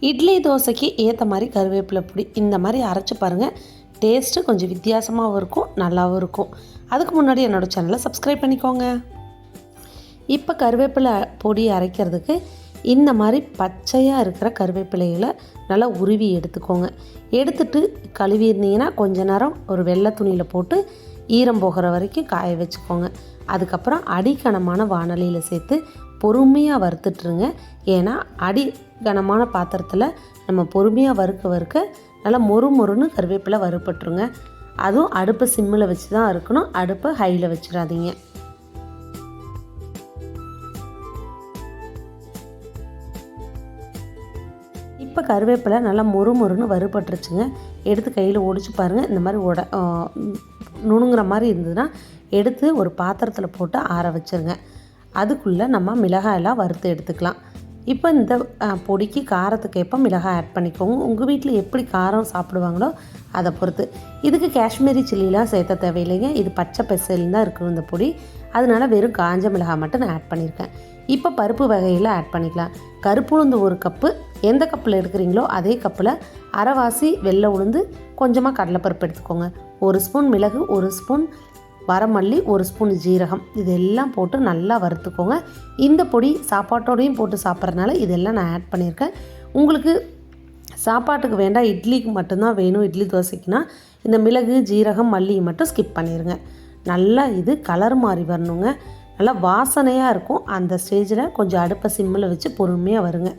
இட்லி தோசைக்கு ஏற்ற மாதிரி கருவேப்பிலை பொடி இந்த மாதிரி அரைச்சி பாருங்கள் டேஸ்ட்டு கொஞ்சம் வித்தியாசமாகவும் இருக்கும் நல்லாவும் இருக்கும். அதுக்கு முன்னாடி என்னோடய சேனலை சப்ஸ்கிரைப் பண்ணிக்கோங்க. இப்போ கருவேப்பிலை பொடி அரைக்கிறதுக்கு இந்த மாதிரி பச்சையாக இருக்கிற கருவேப்பிலைகளை நல்லா உருவி எடுத்துக்கோங்க. எடுத்துட்டு கழுவிருந்தீங்கன்னா கொஞ்ச நேரம் ஒரு வெள்ளை துணியில் போட்டு ஈரம் போகிற வரைக்கும் காய வச்சுக்கோங்க. அதுக்கப்புறம் அடிக்கனமான வானொலியில் சேர்த்து பொறுமையாக வறுத்துட்ருங்க ஏன்னா அடி கனமான பாத்திரத்தில் நம்ம பொறுமையாக வறுக்க வறுக்க நல்லா மொறு மொறுன்னு கருவேப்பிலை வறுப்பட்டுருங்க அதுவும் அடுப்பை சிம்மில் வச்சு தான் இருக்கணும். அடுப்பை ஹையில் வச்சிடாதீங்க. இப்போ கருவேப்பிலை நல்லா மொறு மொறுன்னு வறுபட்டுருச்சுங்க. எடுத்து கையில் ஒடிச்சு பாருங்கள் இந்த மாதிரி உட நுணுங்கிற நுணுங்குற மாதிரி இருந்ததுன்னா எடுத்து ஒரு பாத்திரத்தில் போட்டு ஆற வச்சுருங்க. அதுக்குள்ளே நம்ம மிளகாயெல்லாம் வறுத்து எடுத்துக்கலாம். இப்போ இந்த பொடிக்கு காரத்துக்கு ஏற்ப மிளகாய் ஆட் பண்ணிக்கோங்க. உங்கள் வீட்டில் எப்படி காரம் சாப்பிடுவாங்களோ அதை பொறுத்து. இதுக்கு காஷ்மீரி சில்லிலாம் சேர்த்த தேவையில்லைங்க. இது பச்சை பெசல் தான் இருக்கும் இந்த பொடி. அதனால வெறும் காஞ்ச மிளகாய் மட்டும் நான் ஆட் பண்ணியிருக்கேன் இப்போ பருப்பு வகையில் ஆட் பண்ணிக்கலாம். கருப்பு உளுந்து ஒரு கப்பு. எந்த கப்பில் எடுக்கிறீங்களோ அதே கப்பில் அரைவாசி வெள்ளை உளுந்து. கொஞ்சமாக கடலைப்பருப்பு எடுத்துக்கோங்க. ஒரு ஸ்பூன் மிளகு ஒரு ஸ்பூன் வரமல்லி ஒரு ஸ்பூன் ஜீரகம். இதெல்லாம் போட்டு நல்லா வறுத்துக்கோங்க. இந்த பொடி சாப்பாட்டோடையும் போட்டு சாப்பிட்றதுனால இதெல்லாம் நான் ஆட் பண்ணியிருக்கேன். உங்களுக்கு சாப்பாட்டுக்கு வேண்டாம் இட்லிக்கு மட்டும்தான் வேணும். இட்லி தோசைக்குனா இந்த மிளகு ஜீரகம் மல்லி மட்டும் ஸ்கிப் பண்ணிடுங்க நல்லா இது கலர் மாறி வரணுங்க. நல்லா வாசனையாக இருக்கும். அந்த ஸ்டேஜில் கொஞ்சம் அடுப்பை சிம்மில் வச்சு பொறுமையாக வருங்க.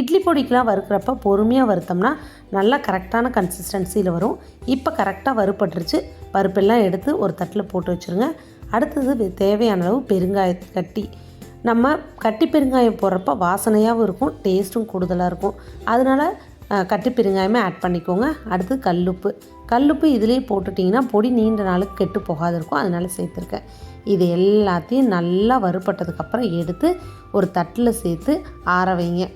இட்லி பொடிக்கெலாம் வறுக்கிறப்ப பொறுமையாக வறுத்தோம்னா நல்லா கரெக்டான கன்சிஸ்டன்சியில் வரும். இப்போ கரெக்டாக வறுப்பட்டுருச்சு பருப்பெல்லாம் எடுத்து ஒரு தட்டில் போட்டு வச்சுருங்க. அடுத்தது தேவையான அளவு பெருங்காய கட்டி. நம்ம கட்டி பெருங்காயம் போடுறப்ப வாசனையாகவும் இருக்கும் டேஸ்ட்டும் கூடுதலாக இருக்கும். அதனால் கட்டி பெருங்காயமே ஆட் பண்ணிக்கோங்க. அடுத்து கல்லுப்பு. கல்லுப்பு இதுலேயே போட்டுட்டிங்கன்னா பொடி நீண்ட நாளுக்கு கெட்டு போகாது இருக்கும். அதனால் சேர்த்துருக்கேன். இது எல்லாத்தையும் நல்லா வறுபட்டதுக்கப்புறம் எடுத்து ஒரு தட்டில் சேர்த்து ஆற வைங்க.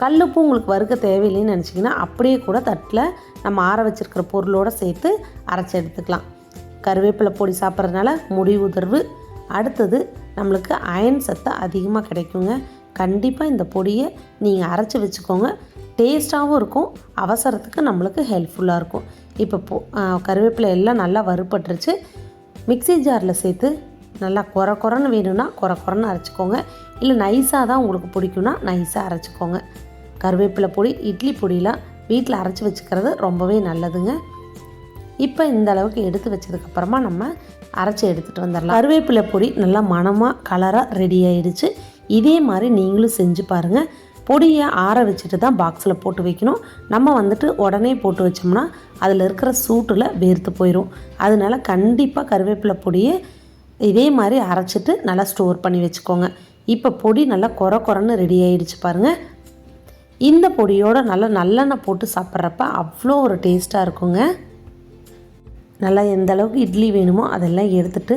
கல்லுப்பு உங்களுக்கு வறுக்க தேவையில்லைன்னு நினச்சிங்கன்னா அப்படியே கூட தட்டில் நம்ம ஆற வச்சிருக்கிற பொருளோடு சேர்த்து அரைச்சி எடுத்துக்கலாம். கருவேப்பிலை பொடி சாப்பிட்றதுனால முடி உதர்வு. அடுத்தது நம்மளுக்கு அயன் சத்து அதிகமாக கிடைக்குங்க. கண்டிப்பாக இந்த பொடியை நீங்கள் அரைச்சி வச்சுக்கோங்க. டேஸ்ட்டாகவும் இருக்கும் அவசரத்துக்கு நம்மளுக்கு ஹெல்ப்ஃபுல்லாக இருக்கும். இப்போ பொ கருவேப்பிலை எல்லாம் நல்லா வறுபட்டுருச்சு. மிக்ஸி ஜாரில் சேர்த்து நல்லா குறை குறைன்னு வேணும்னா குறை குறைன்னு அரைச்சிக்கோங்க. இல்லை நைஸாக தான் உங்களுக்கு பிடிக்கும்னா நைஸாக அரைச்சிக்கோங்க. கருவேப்பிலை பொடி இட்லி பொடியெலாம் வீட்டில் அரைச்சி வச்சுக்கிறது ரொம்பவே நல்லதுங்க. இப்போ இந்த அளவுக்கு எடுத்து வச்சதுக்கப்புறமா நம்ம அரைச்சி எடுத்துகிட்டு வந்துடலாம். கருவேப்பிலை பொடி நல்லா மணமாக கலராக ரெடி ஆகிடுச்சு இதே மாதிரி நீங்களும் செஞ்சு பாருங்கள் பொடியை ஆற வச்சுட்டு தான் பாக்ஸில் போட்டு வைக்கணும். நம்ம வந்துட்டு உடனே போட்டு வச்சோம்னா அதில் இருக்கிற சூட்டில் வேர்த்து போயிடும் அதனால கண்டிப்பாக கருவேப்பிலை பொடியை இதே மாதிரி அரைச்சிட்டு நல்லா ஸ்டோர் பண்ணி வச்சுக்கோங்க. இப்போ பொடி நல்லா குறை குறைன்னு ரெடி ஆகிடுச்சு பாருங்கள் இந்த பொடியோட நல்லா நல்லெண்ணெய் போட்டு சாப்பிட்றப்ப அவ்வளோ ஒரு டேஸ்ட்டாக இருக்குங்க. நல்லா எந்த அளவுக்கு இட்லி வேணுமோ அதெல்லாம் எடுத்துட்டு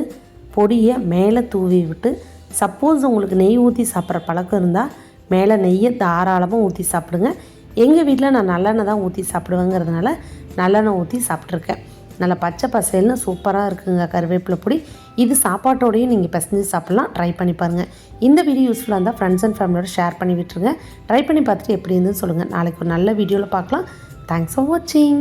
பொடியை மேலே தூவி விட்டு சப்போஸ் உங்களுக்கு நெய் ஊற்றி சாப்பிட்ற பழக்கம் இருந்தால் மேலே நெய்யை தாராளமாக ஊற்றி சாப்பிடுங்க. எங்கள் வீட்டில் நான் நல்லெண்ணெய் தான் ஊற்றி சாப்பிடுவேங்கிறதுனால நல்லெண்ணெய் ஊற்றி சாப்பிட்ருக்கேன். நல்லா பச்சை பசேல்னு சூப்பராக இருக்குங்க கருவேப்பிலை பொடி. இது சாப்பாட்டோடையும் நீங்கள் பிசைஞ்சு சாப்பிட்லாம். ட்ரை பண்ணி பாருங்கள் இந்த வீடியோ யூஸ்ஃபுல்லாக இருந்தால் ஃப்ரெண்ட்ஸ் அண்ட் ஃபேமிலியோட ஷேர் பண்ணி விட்டுருங்க. ட்ரை பண்ணி பார்த்துட்டு எப்படி இருந்துன்னு சொல்லுங்கள் நாளைக்கு ஒரு நல்ல வீடியோவில் பார்க்கலாம். தேங்க்ஸ் ஃபார் வாட்சிங்